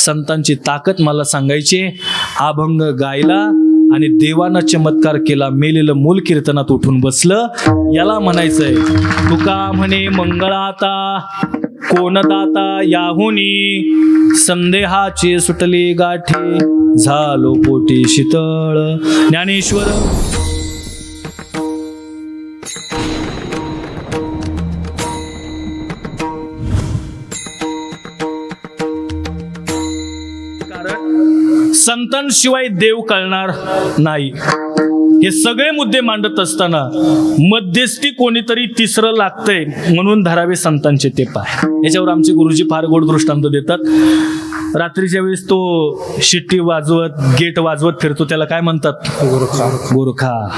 संतांची ताकद मला सांगायची अभंग गायला आणि देवानं चमत्कार केला. मेलेलं मूल कीर्तनात उठून बसलं. याला म्हणायचंय तुका म्हणे मंगळाता कोण दाता याहुनी? संदेहाचे सुटले गाठी झालो पोटी शीतळ. ज्ञानेश्वर संतांशिवाय देव कळणार नाही. हे सगळे मुद्दे मांडत असताना मध्यस्थी कोणीतरी तिसरं लागतंय म्हणून धरावे संतांचे ते पाय. याच्यावर आमचे गुरुजी फार गोड दृष्टांत देतात. रात्रीच्या वेळेस तो शिट्टी वाजवत गेट वाजवत फिरतो त्याला काय म्हणतात? गोरखा.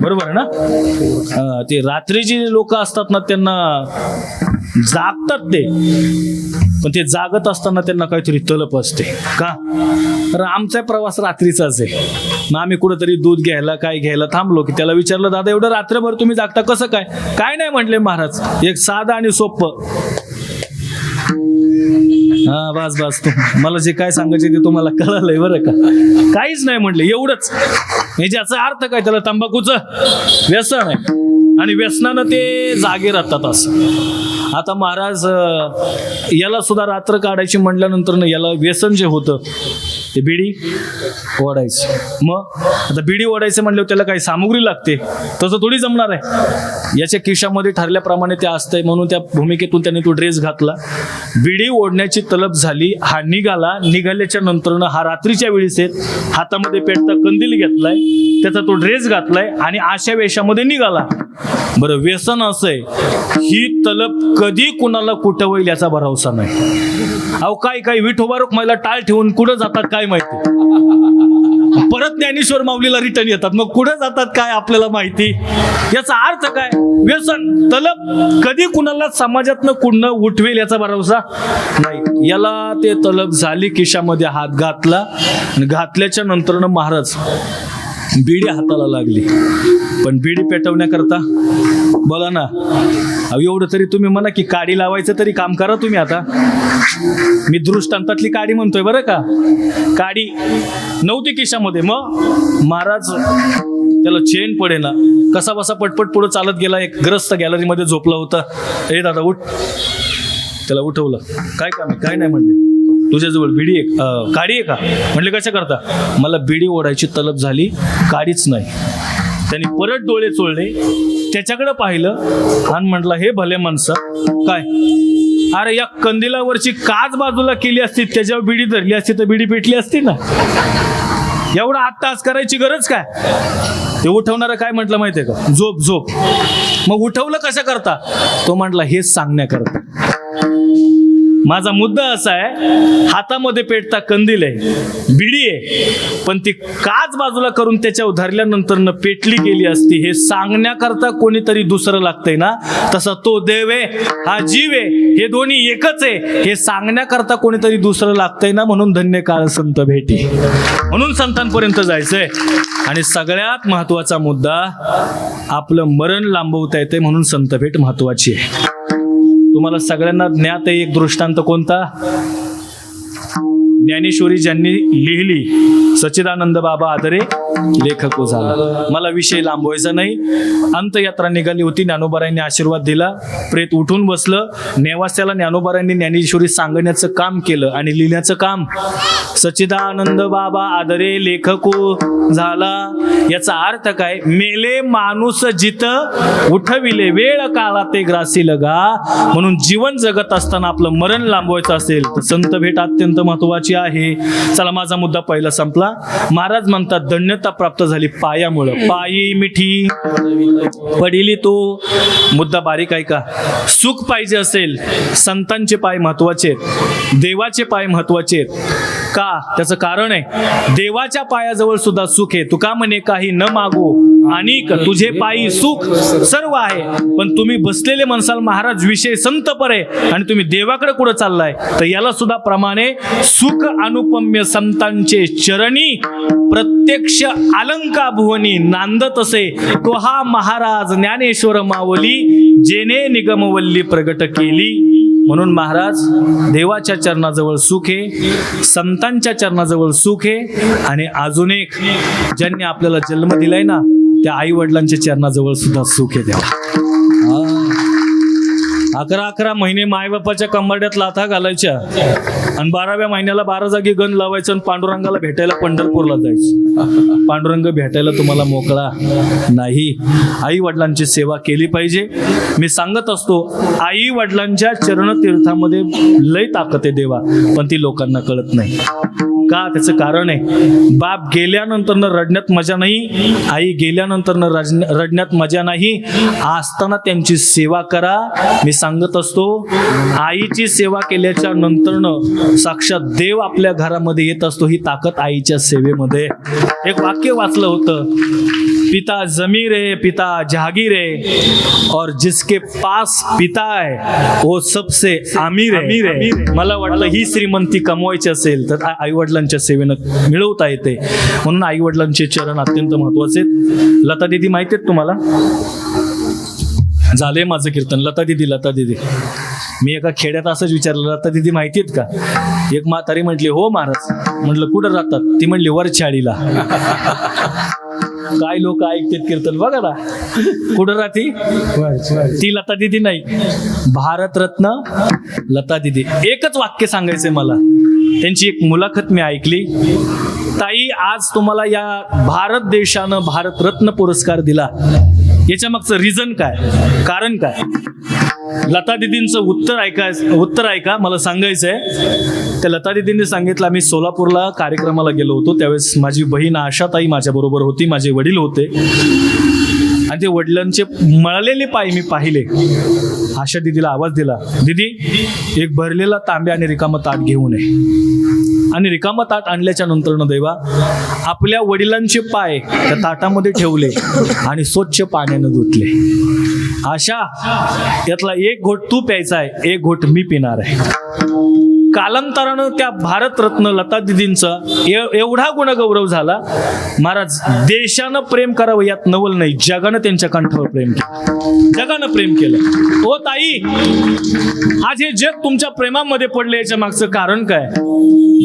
बरोबर आहे ना? ते रात्रीची लोक असतात ना त्यांना जागतात ते. पण ते जागत असताना त्यांना काहीतरी तलप असते. का? तर आमचा प्रवास रात्रीचाच आहे. मग आम्ही कुठंतरी दूध घ्यायला काय घ्यायला थांबलो की त्याला विचारलं दादा एवढं रात्रभर तुम्ही जागता कसं काय? काय नाही म्हटले महाराज एक साधं आणि सोपं हा बस बस तू मला जे काय सांगायचे ते तुम्हाला कळलंय बरं का. काहीच नाही म्हटलं एवढंच. म्हणजे याचा अर्थ काय त्याला तंबाखूचं? व्यसन आहे. आणि व्यसनानं ते जागे राहतात असं. आता महाराज याला सुद्धा रात्र काढायची म्हटल्यानंतर याला व्यसन जे होतं ते बिडी ओढायचं. मग आता बिडी ओढायचं म्हणल्यावर त्याला काही सामुग्री लागते? तसं थोडी जमणार आहे. याच्या खिशामध्ये ठरल्याप्रमाणे ते असतंय म्हणून त्या भूमिकेतून त्याने तो ड्रेस घातला. बिडी ओढण्याची तलब झाली हा निघाला. निघाल्याच्या नंतरनं हा रात्रीच्या वेळीस येत हातामध्ये पेटता कंदील घेतलाय. त्याचा तो ड्रेस घातलाय आणि अशा वेशामध्ये निघाला. बरं व्यसन असं आहे ही तलब कधी कुणाला कुठं होईल याचा भरोसा नाही. अहो काय काय विठोबा मला टाळ ठेवून कुठं जातात काय माहिती? परत ज्ञानेश्वर माऊलीला रिटर्न येतात. मग कुठं जातात काय आपल्याला माहिती? याचा अर्थ काय? व्यसन तलब कधी कुणाला समाजातनं कुणं उठवेल याचा भरोसा नाही. याला ते तलब झाली खिशामध्ये हात घातला आणि घातल्याच्या नंतरनं महाराज बिडी हाताला लागली. पण बिडी पेटवण्याकरता बोला ना अहो एवढं तरी तुम्ही म्हणा की काडी लावायचं तरी काम करा तुम्ही आता. मी दृष्टांतातली काडी म्हणतोय बरं का? काडी नव्हती किशामध्ये मग महाराज त्याला चेन पडे ना कसा बसा पटपट पुढे चालत गेला एक ग्रस्त गॅलरीमध्ये झोपला होता. हे दादा उठ. त्याला उठवलं. काय काम आहे? काय नाही म्हणले? तुझ्याजवळ बिडी आहे? काडी आहे का? म्हणले कशा करता? मला बिडी ओढायची तलब झाली काडीच नाही. त्यांनी परत डोळे चोळले त्याच्याकडे पाहिलं आणि म्हटलं हे भले माणसं काय? अरे या कंदिलावरची काच बाजूला केली असती त्याच्यावर बिडी धरली असती तर बिडी पेटली असती ना. एवढा आठ करायची गरज काय? ते उठवणार काय म्हटलं माहितीये का? झोप झोप. मग उठवलं कसं करता? तो म्हटला हेच सांगण्याकरता. माझा मुद्दा असा आहे हातामध्ये पेटता कंदील आहे बिडी आहे पण ती काच बाजूला करून त्याच्यावर धरल्यानंतर न पेटली गेली असती हे सांगण्याकरता कोणीतरी दुसरं लागतंय ना? तसा तो देव आहे हा जीव आहे हे दोन्ही एकच आहे हे सांगण्याकरता कोणीतरी दुसरं लागतंय ना? म्हणून धन्य काळ संत भेटी. म्हणून संतांपर्यंत जायचंय. आणि सगळ्यात महत्त्वाचा मुद्दा आपलं मरण लांबवता येते म्हणून संत भेट महत्वाची आहे. तुम्हाला सगळ्यांना ज्ञात आहे एक दृष्टांत कोणता? ज्ञानेश्वरी ज्यांनी लिहिली. सच्चिदानंद बाबा आदरे लेखक झाला मला विषय लांबवायचा नाही. अंतयात्रा निघाली होती. ज्ञानोबारायांनी आशीर्वाद दिला. प्रेत उठून बसलं. नेवास्याला ज्ञानोबारायांनी ज्ञानेश्वरी सांगण्याचं काम केलं आणि लिहिण्याचं काम. सच्चिदानंद बाबा आदरे लेखको झाला याचा अर्थ काय? मेले माणूस जित उठविले. वेळ काळा ते ग्रासी लगा म्हणून जीवन जगत असताना आपलं मरण लांबवायचं असेल तर संत भेट अत्यंत महत्वाची आहे. चला माझा मुद्दा पहिला संपला. महाराज म्हणतात धन्यता प्राप्त झाली पायामुळं. पायी मिठी. पडिली तो. मुद्दा बारीक आहे का? सुख पाहिजे असेल संतांचे पाय महत्त्वाचे देवाचे पाय महत्त्वाचे आहेत. का? त्याचं कारण आहे देवाच्या पायाजवळ सुद्धा सुख आहे. तुका म्हणे काही न मागू आणि तुझे पायी सुख सर्व आहे. पण तुम्ही बसलेले म्हणसाल महाराज विषय संत परे आणि तुम्ही देवाकडे कुठं चाललाय? तर याला सुद्धा प्रमाणे सुख अनुपम्य संतांचे चरणी प्रत्यक्ष अलंका भुवनी नांदत असे. तो हा महाराज ज्ञानेश्वर मावली जेने निगमवल्ली प्रगट केली. म्हणून महाराज देवाच्या चरणाजवळ सुख आहे संतांच्या चरणाजवळ सुख आहे आणि अजून एक ज्यांनी आपल्याला जन्म दिलाय ना त्या आई वडिलांच्या चरणाजवळ सुद्धा सुख आहे देवा. अकरा अकरा महिने मायबापाच्या कंबाड्यात लाथा घालायच्या. आणि बाराव्या महिन्याला बारा जागी गण लावायचं आणि पांडुरंगाला भेटायला पंढरपूरला जायचं. पांडुरंग भेटायला तुम्हाला मोकळा नाही. आई वडिलांची सेवा केली पाहिजे. मी सांगत असतो आई वडिलांच्या चरणतीर्थामध्ये लय ताकद आहे देवा पण ती लोकांना कळत नाही. का? त्याचं कारण आहे. बाप गेल्यानंतर न रडण्यात मजा नाही आई गेल्यानंतर न रडण्यात मजा नाही. असताना त्यांची सेवा करा. मी सांगत असतो आईची सेवा केल्याच्या नंतरनं साक्षात देव आपल्या घरामध्ये येत असतो ही ताकद आईच्या सेवेमध्ये. एक वाक्य वाचलं होतं. पिता जमीर है पिता जहागीर है और जिसके पास पिता है वो सबसे अमीर है। मला वाटलं ही श्रीमंती कमवायची असेल तर आई वडिलांच्या सेवेनं मिळवता येते. म्हणून आई वडिलांचे चरण अत्यंत महत्त्वाचे आहेत. लता दिदी माहिती आहेत तुम्हाला? झाले माझं कीर्तन. लता दिदी लता दिदी. मी एका खेड्यात असंच विचारलं लता दिदी माहिती आहेत का? एक म्हातारी म्हटली हो महाराज. म्हटलं कुठं राहतात? ती म्हणली वरछाडीला. काय लोक ऐकतात कीर्तन? बघा ना. कुठं राहती? ती लता दिदी नाही. भारतरत्न लता दिदी. एकच वाक्य सांगायचंय मला. त्यांची एक मुलाखत मी ऐकली. ताई आज तुम्हाला या भारत देशानं भारतरत्न पुरस्कार दिला. याच्या मागचं रिझन काय? कारण काय? लता दिदींचं उत्तर ऐका उत्तर ऐका मला सांगायचं आहे त्या लता दिदींनी सांगितलं आम्ही सोलापूरला कार्यक्रमाला गेलो होतो. त्यावेळेस माझी बहीण आशाताई माझ्याबरोबर होती माझे वडील होते. आणि ते वडिलांचे मळलेले पाय मी पाहिले. आशा दिदीला आवाज दिला दिदी एक भरलेला तांब्या आणि रिकामं ताट घेऊन ये आणि रिकामं ताट आणल्याच्या नंतर देवा आपल्या वडिलांचे पाय त्या ताटामध्ये ठेवले आणि स्वच्छ पाण्यानं धुतले. आशा यातला एक घोट तू प्यायचा आहे एक घोट मी पिणार आहे. कालांतरानं त्या भारतरत्न लता दिदींचा एवढा गुणगौरव झाला महाराज देशानं प्रेम करावं यात नवल नाही. जगानं त्यांच्या कंठावर प्रेम केलं. जगानं प्रेम केलं. ओ ताई आज हे जग तुमच्या प्रेमामध्ये पडले याच्या मागचं कारण काय?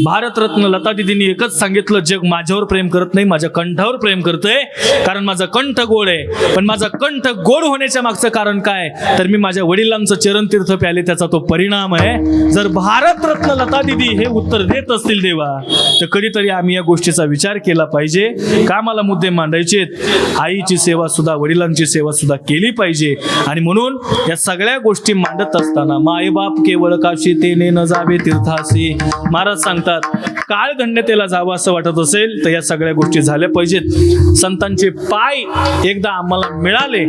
भारतरत्न लता दिदींनी एकच सांगितलं जग माझ्यावर प्रेम करत नाही माझ्या कंठावर प्रेम करतंय कारण माझा कंठ गोड आहे. पण माझा कंठ गोड होण्याच्या मागचं कारण काय? तर मी माझ्या वडिलांचं चरणतीर्थ प्याले त्याचा तो परिणाम आहे. जर रत्न लता दिदी हे उत्तर देत असतील देवा. तर कधीतरी आम्ही या गोष्टीचा विचार केला पाहिजे. का मला मुद्दे मांडायचे आईची सेवा सुद्धा वडिलांची सेवा सुद्धा केली पाहिजे. आणि म्हणून या सगळ्या गोष्टी मांडत असताना मायबाप केवळ काशी तेने न जावे तीर्थासी. महाराज सांगतात काळ धन्यतेला जावं असं वाटत असेल तर या सगळ्या गोष्टी झाल्या पाहिजेत. संतांचे पाय एकदा आम्हाला मिळाले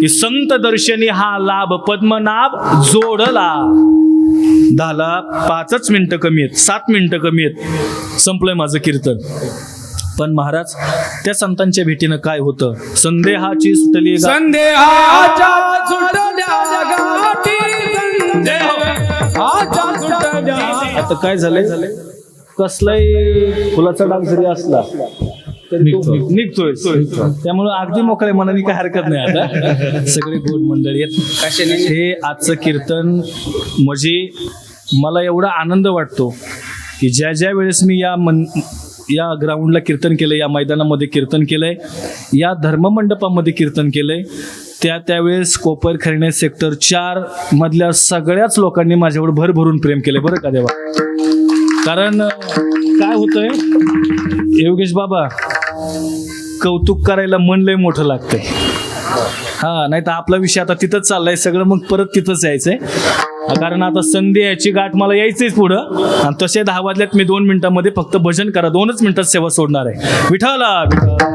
की संत दर्शनी हा लाभ पद्मनाभ जोडला. दहाला पाचच मिनिटं कमी आहेत सात मिनिटं कमी आहेत. संपलंय माझं कीर्तन. पण महाराज त्या संतांच्या भेटीनं काय होतं? संदेहाची सुटली संदेहाच्या आता काय झालंय? कसलाही फुलाचा डाग जरी असला निघतोय. त्यामुळे अगदी मोकळ्या मनाने काय हरकत नाही आता. सगळे गोड मंडळी आहेत. हे आजचं कीर्तन म्हणजे मला एवढा आनंद वाटतो की ज्या ज्या वेळेस मी या मन या ग्राउंडला कीर्तन केलं या मैदानामध्ये कीर्तन केलंय या धर्ममंडपामध्ये कीर्तन केलंय त्या त्यावेळेस कोपर खरेणे सेक्टर चार मधल्या सगळ्याच लोकांनी माझ्यावर भरभरून प्रेम केले बरं का देवा? कारण काय होतंय? योगेश बाबा कौतुक करायला मन लय मोठं लागतंय. हा नाही तर आपला विषय आता तिथंच चाललाय सगळं मग परत तिथंच यायचंय. कारण आता संधी याची गाठ मला यायचीच पुढं. आणि तसे दहा वाजल्यात मी दोन मिनिटांमध्ये फक्त भजन करा दोनच मिनिटात सेवा सोडणार आहे. विठाला विठाला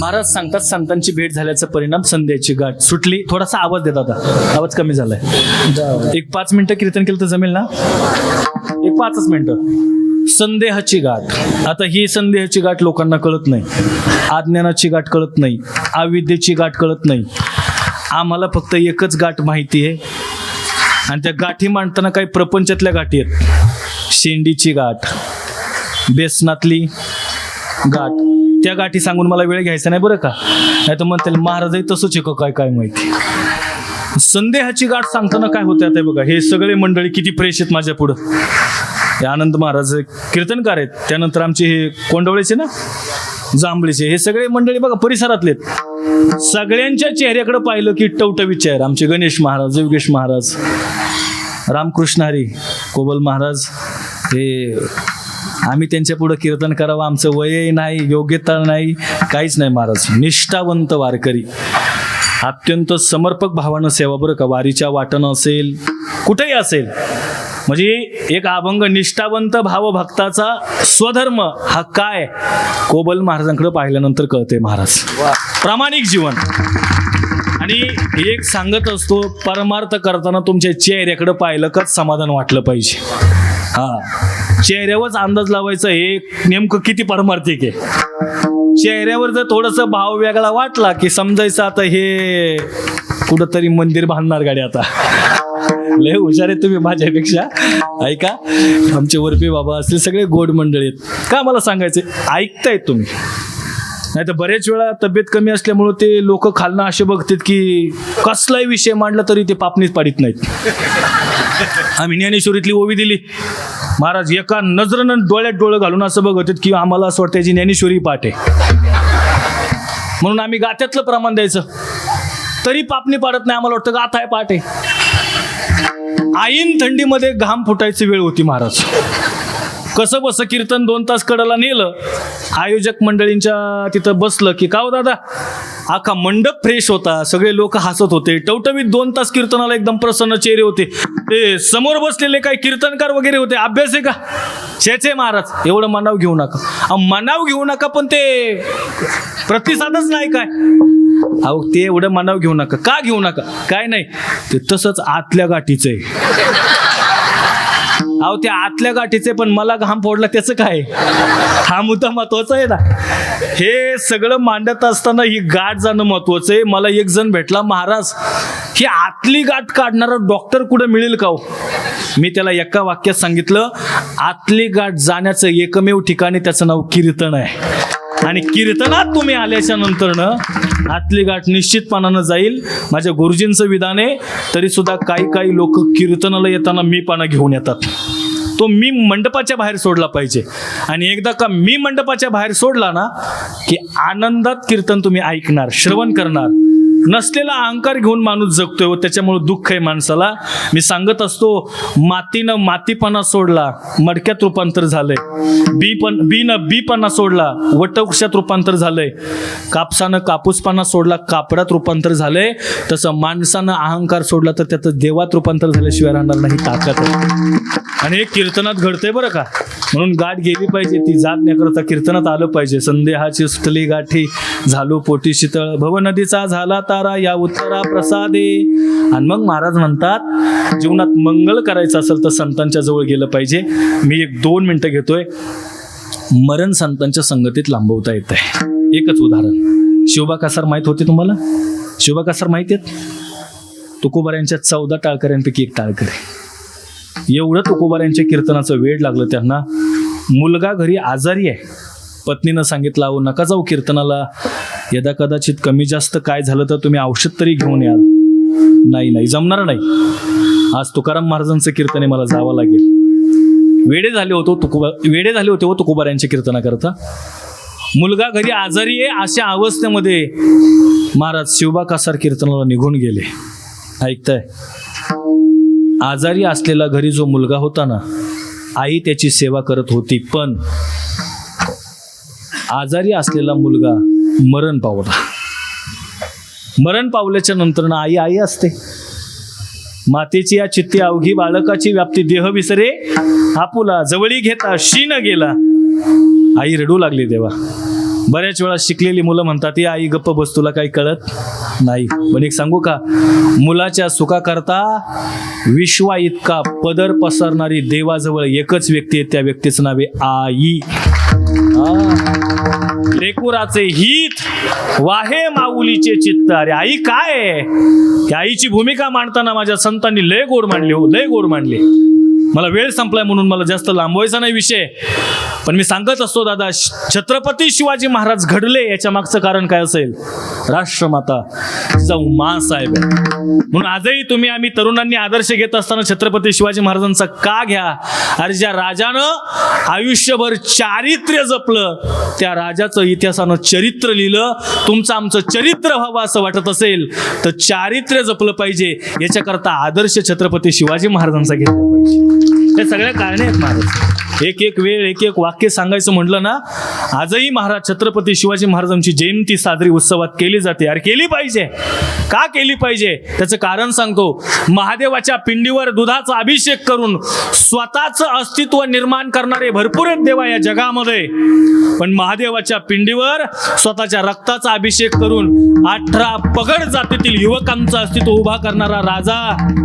महाराज सांगतात संतांची भेट झाल्याचा परिणाम संध्याची गाठ. सुटली थोडासा आवाज देत आता. आवाज कमी झालाय. एक पाच मिनिटं कीर्तन केलं तर जमेल ना? एक पाचच मिनिटं. संदेहाची गाठ. आता ही संदेहाची गाठ लोकांना कळत नाही. अज्ञानाची गाठ कळत नाही. अविद्येची गाठ कळत नाही. आम्हाला फक्त एकच गाठ माहिती आहे. आणि त्या गाठी मांडताना काही प्रपंचातल्या गाठी आहेत. शेंडीची गाठ. बेसनातली गाठ. त्या गाठी सांगून मला वेळ घ्यायचा नाही बरं का? नाही तर म्हणतील महाराजही तसंच आहे का? काय काय माहिती? संदेहाची गाठ सांगताना काय होते आता हे बघा. हे सगळे मंडळी किती फ्रेश आहेत माझ्या पुढं. हे आनंद महाराज कीर्तनकार आहेत. त्यानंतर आमचे हे कोंडवळेचे ना? जांभळीचे. हे सगळे मंडळी बघा परिसरातले आहेत. सगळ्यांच्या चेहऱ्याकडे पाहिलं की टवटवीत चेहरा. आमचे गणेश महाराज योगेश महाराज रामकृष्ण हरी कोबल महाराज हे आम्ही त्यांच्या पुढे कीर्तन करावं. आमचं वयही नाही योग्यता नाही काहीच नाही महाराज. निष्ठावंत वारकरी. अत्यंत समर्पक भावानं सेवा बरं का? वारीच्या वाटणं असेल कुठेही असेल. म्हणजे एक अभंग निष्ठावंत भावभक्ताचा स्वधर्म हा काय? कोबल महाराजांकडे पाहिल्यानंतर कळते महाराज. प्रामाणिक जीवन. आणि एक सांगत असतो परमार्थ करताना तुमच्या चेहऱ्याकडे पाहिलं का समाधान वाटलं पाहिजे. हा. चेहऱ्यावरच अंदाज लावायचा हे नेमकं किती परमार्थिक आहे? चेहऱ्यावर जर थोडस भाव वेगळा वाटला की समजायचं आता हे कुठंतरी मंदिर बांधणार गाडी आता. लय हुशार आहे तुम्ही माझ्यापेक्षा. ऐका आमचे वरपे बाबा असले सगळे गोड मंडळी आहेत. का मला सांगायचे ऐकतायत तुम्ही. नाही तर बरेच वेळा तब्येत कमी असल्यामुळं ते लोक खालना असे बघतात की कसलाही विषय मांडला तरी ते पापणीच पाडित नाहीत. आम्ही ज्ञानेश्वरीतली ओवी दिली. महाराज एका नजरनं डोळ्यात डोळं घालून असं बघत की आम्हाला असं वाटतं याची ज्ञानेश्वरी पाठ आहे. म्हणून आम्ही गात्यातलं प्रमाण द्यायचं. तरी पापणी पाडत नाही आम्हाला वाटतं गाथा आहे पाठ आहे. आईन थंडीमध्ये घाम फुटायची वेळ होती महाराज. कसं बसं कीर्तन दोन तास कडला नेलं आयोजक मंडळींच्या तिथं बसलं की का हो दादा? अख्खा मंडप फ्रेश होता. सगळे लोक हसत होते. टवटवीत दोन तास कीर्तनाला एकदम प्रसन्न चेहरे होते. ते समोर बसलेले काही कीर्तनकार वगैरे होते. अभ्यास आहे का? छेचे महाराज. एवढं मनाव घेऊ नका. अहो, मनाव घेऊ नका पण ते प्रतिसादच नाही काय. अहो ते एवढं मनाव घेऊ नका. का घेऊ नका? काय नाही. ते तसंच आतल्या गाठीचं आहे. अहो त्या आतल्या गाठीचे पण मला घाम फोडला त्याचं काय? हा मुद्दा महत्त्वाचा आहे ना. हे सगळं मांडत असताना ही गाठ जाणं महत्वाचं आहे. मला एक जण भेटला महाराज ही आतली गाठ काढणारा डॉक्टर कुठं मिळेल का हो? मी त्याला एका वाक्यात सांगितलं आतली गाठ जाण्याचं एकमेव ठिकाणी त्याचं नाव कीर्तन आहे. आणि कीर्तनात तुम्ही आल्याच्या नंतरनं आतली गाठ निश्चितपणानं जाईल. माझ्या गुरुजींचं विधान आहे तरी सुद्धा काही काही लोक कीर्तनाला येताना मीपणा घेऊन येतात. तो मी मंडपाच्या बाहेर सोडला पाहिजे. आणि एकदा का मी मंडपाच्या बाहेर सोडला ना की आनंदात कीर्तन तुम्ही ऐकणार श्रवण करणार. नसलेला अहंकार घेऊन माणूस जगतोय व त्याच्यामुळे दुःख आहे माणसाला. मी सांगत असतो मातीनं मातीपणा सोडला मडक्यात रूपांतर झालंय. बी पण बीनं बीपणा सोडला वटवृक्षात रूपांतर झालंय. कापसानं कापूसपणा सोडला कापडात रूपांतर झालंय. तसं माणसानं अहंकार सोडला तर त्याचं देवात रूपांतर झाल्याशिवाय राहणार नाही ताकद आणि हे कीर्तनात घडतंय बरं का? म्हणून गाठ गेली पाहिजे. ती जात न करता कीर्तनात आलं पाहिजे. संदेहाची सुटली गाठी झालो पोटी शीतळ. भव नदीचा झाला तारा या उत्तरा प्रसादे. आणि मग महाराज म्हणतात जीवनात मंगल करायचं असेल तर संतांच्या जवळ गेलं पाहिजे. मी एक दोन मिनिटं घेतोय. मरण संतांच्या संगतीत लांबवता येत आहे. एकच उदाहरण. शिवबा कासार माहीत होते तुम्हाला? शिवबा कासार माहिती आहेत? तुकोबाऱ्यांच्या चौदा टाळकऱ्यांपैकी एक टाळकरी. एवढं तुकोबाऱ्यांच्या कीर्तनाचं वेळ लागलं त्यांना. मुलगा घरी आजारी आहे. पत्नीनं सांगितलं अहो नका जाऊ कीर्तनाला. यदा कदाचित कमी जास्त काय झालं तर तुम्ही औषध तरी घेऊन याल. नाही नाही जमणार नाही. आज तुकाराम महाराजांचं कीर्तन आहे मला जावं लागेल. वेडे झाले होतो हो तुकोबा वेडे झाले होते हो व तुकोबाऱ्यांच्या कीर्तनाकरता. मुलगा घरी आजारी आहे अशा अवस्थेमध्ये महाराज शिवबा कासार कीर्तनाला निघून गेले. ऐकताय? आजारी असलेला घरी जो मुलगा होता ना आई त्याची सेवा करत होती पण आजारी असलेला मुलगा मरण पावला. मरण पावल्याच्या नंतर ना आई आई असते. मातेची या चित्ती अवघी बाळकाची व्याप्ती देह विसरे आपुला जवळी घेता शीन गेला. आई रडू लागली देवा. बऱ्याच वेळा शिकलेली मुलं म्हणतात या आई गप्प बस तुला काही कळत नाही. पण एक सांगू का? मुलाच्या सुखाकरता विश्वा इतका पदर पसरणारी देवाजवळ एकच व्यक्ती आहे त्या व्यक्तीचं नाव आहे आई. हा. लेकुराचे हित वाहे माऊलीचे चित्त. अरे आई काय त्या आईची भूमिका मांडताना माझ्या संतांनी लय गोड मांडली हो लय गोड मांडली. मला वेळ संपलाय म्हणून मला जास्त लांबवायचा नाही विषय. पण मी सांगत असतो दादा छत्रपती शिवाजी महाराज घडले याच्या मागचं कारण काय असेल? राष्ट्रमाता तिचा उमा साहेब म्हणून आजही तुम्ही आम्ही तरुणांनी आदर्श घेत असताना छत्रपती शिवाजी महाराजांचा का घ्या? अरे ज्या राजानं आयुष्यभर चारित्र्य जपलं त्या राजाचं इतिहासानं चरित्र लिहिलं तुमचं आमचं चरित्र व्हावं असं वाटत असेल तर चारित्र्य जपलं पाहिजे. याच्याकरता आदर्श छत्रपती शिवाजी महाराजांचा घेतला पाहिजे. हे सगळ्या कारणे आहेत महाराज. एक एक वेळ एक एक वाक्य वाक्य सांगायचं म्हटलं ना आजही महाराज छत्रपती शिवाजी महाराजांची जयंती साजरी उत्सवात केली जाते. अरे केली पाहिजे. का केली पाहिजे? त्याचं कारण सांगतो. महादेवाच्या पिंडीवर दुधाचा अभिषेक करून स्वतःचं अस्तित्व निर्माण करणारे भरपूर आहेत देवा या जगामध्ये. पण महादेवाच्या पिंडीवर स्वतःच्या रक्ताचा अभिषेक करून अठरा पगड जातीतील युवकांचं अस्तित्व उभा करणारा राजा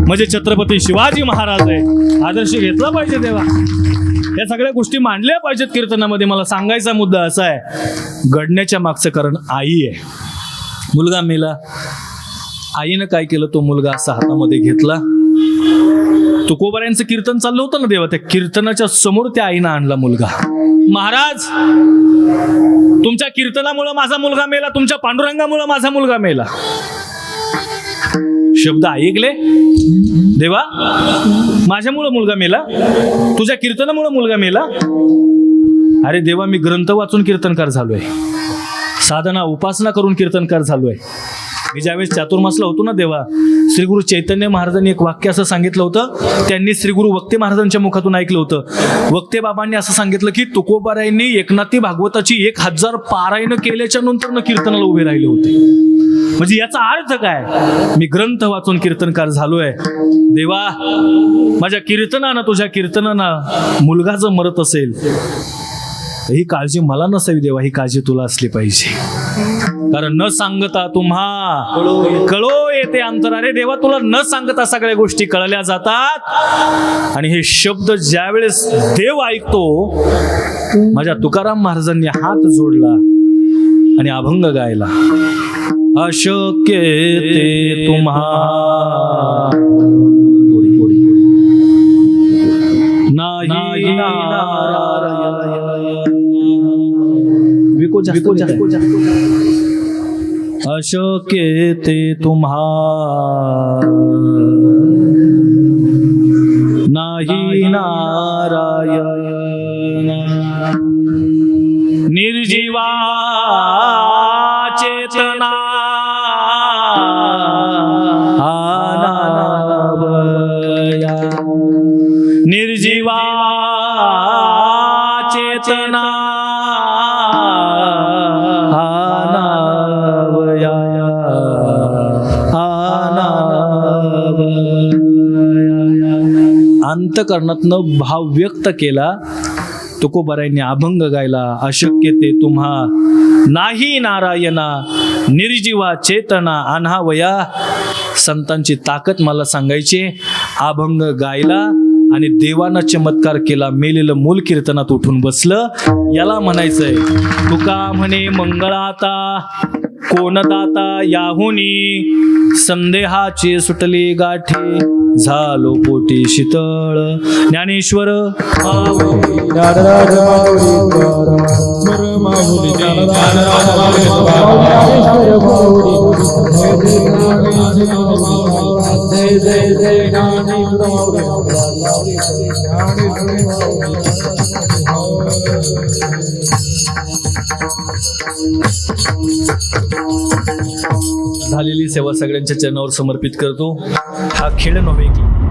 म्हणजे छत्रपती शिवाजी महाराज आहे. आदर्श घेतला पाहिजे देवा. या सगळ्या गोष्टी मांडल्या पाहिजेत कीर्तनामध्ये. मला सांगायचा मुद्दा असा आहे घडण्याच्या मागचं कारण आई आहे. मुलगा मेला. आईनं काय केलं? तो मुलगा असा हातामध्ये घेतला. तुकोबाऱ्यांचं कीर्तन चाललं होतं ना देवा? त्या कीर्तनाच्या समोर त्या आईनं आणला मुलगा. महाराज तुमच्या कीर्तनामुळं माझा मुलगा मेला तुमच्या पांडुरंगामुळं माझा मुलगा मेला. शब्द ऐकले? देवा माझ्यामुळं मुलगा मेला तुझ्या कीर्तनामुळं मुलगा मेला. अरे देवा मी ग्रंथ वाचून कीर्तनकार झालोय. साधना उपासना करून कीर्तनकार झालोय. मी ज्यावेळेस चातुर्मासला होतो ना देवा श्री गुरु चैतन्य महाराजांनी एक वाक्य असं सांगितलं होतं. त्यांनी श्री गुरु वक्ते महाराजांच्या मुखातून ऐकलं होतं. वक्ते बाबांनी असं सांगितलं की तुकोबारायांनी एकनाथी भागवताची एक हजार पारायण केल्याच्यानंतर कीर्तनाला उभे राहिले होते. म्हणजे याचा अर्थ काय? मी ग्रंथ वाचून कीर्तनकार झालोय. देवा माझ्या कीर्तनानं तुझ्या कीर्तनानं मुलगा जर मरत असेल तर ही काळजी मला नसावी देवा ही काळजी तुला असली पाहिजे. कारण न सांगता तुम्हा कळो येते अंतर. अरे देवा तुला न सांगता सगळ्या गोष्टी कळल्या जातात. आणि हे शब्द ज्यावेळेस देव ऐकतो माझ्या तुकाराम महाराजांनी हात जोडला. आणि अभंग गायला. अशक्य ते तुम्हा. नाही. अशक्य ते तुम्हा नाही नारायण. निर्जीवा अंतकरणातनं भाव व्यक्त केला तुकोबारायांनी अभंग गायला अशक्य ते तुम्हा नाही नारायणा निर्जीवा चेतना अनावया. संतांची ताकद मला सांगायची अभंग गायला आणि देवानं चमत्कार केला मेलेलं मूल कीर्तनात उठून बसलं याला म्हणायचंय तुका म्हणे मंगळाता. कोण दाता याहुनी? संदेहाचे सुटले गाठे झालो पोटी शीतळ. ज्ञानेश्वर जय जय जय झालेली सेवा सगळ्यांच्या चरणावर समर्पित करतो. हा खेळ नव्हे की.